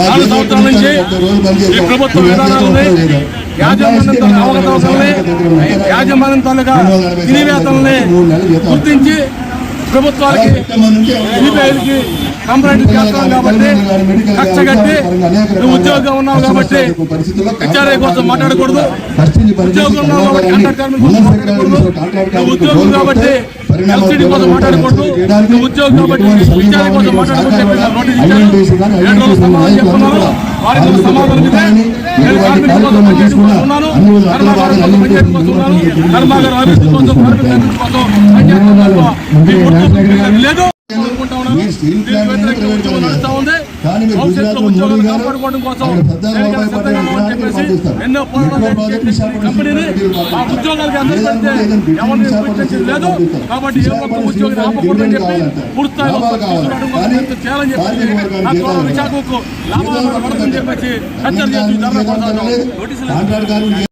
నాలుగు సంవత్సరాల నుంచి. ఈ ప్రభుత్వ విధానాలని అవకతవకల్ని తిరివేతల్ని గుర్తించి ప్రభుత్వాలకి కంప్లైంట్ చేస్తాం కాబట్టి కక్ష కట్టి నువ్వు ఉద్యోగంగా ఉన్నావు కాబట్టి హెచ్ఆర్ఐ కోసం మాట్లాడకూడదు. ఉద్యోగం ఉన్నావు కాబట్టి కాంట్రాక్ట్ కార్మికుల కోసం మాట్లాడకూడదు నువ్వు ఉద్యోగం కాబట్టి ఎల్సీడీ కోసం మాట్లాడకూడదు. నువ్వు ఉద్యోగం కాబట్టి హెచ్ఆర్ఐ కోసం నాకు నోటీస్ ఇచ్చారు ఏడు రోజులు సమాధానం చెప్తున్నారు వారికి కూడా సమాధానం ఇదే నేను కార్మికుల కోసం పనిచేయడం కోసం ఉన్నాను కర్మాగారం కోసం పనిచేయడం కోసం కర్మాగారం అభివృద్ధి కోసం కార్మికుల కోసం మీ గుర్తు లేదు వ్యతిరేకంగా ఉద్యోగం నడుస్తా ఉంది. భవిష్యత్తులో ఉద్యోగాలు కాపాడుకోవడం కోసం ఆయన పెద్ద దేనికైనా రూపాయి సిద్ధంగా ఉన్నామని పట్టాలి చెప్పేసి పంపిస్తారు. ఎన్నో పోరాటాలు మెట్రో ప్రాజెక్ట్ చేసి విశాఖపట్నం కంపెనీని స్టీల్ ఆ ఉద్యోగాలకి అందరూ లేదంటే పెడితే ఏదైనా ఎవరిని విశాఖపట్నం గుర్తించేది స్టీల్ లేదు పంపిస్తారు. కాబట్టి ఏ ఒక్క విశాఖపట్నం ఉద్యోగిని స్టీల్ ఆపకూడదని చెప్పి కావాలంట. పూర్తి స్థాయిలో లాభాలు కావాలి. తీసుకురావడం కానీ కోసం చేయాలని చెప్పేసి కార్మిక వర్గానికి నా ద్వారా జీతాలు విశాఖకు లాభాలు చెప్పేసి కాంట్రాక్ట్ కార్మికులు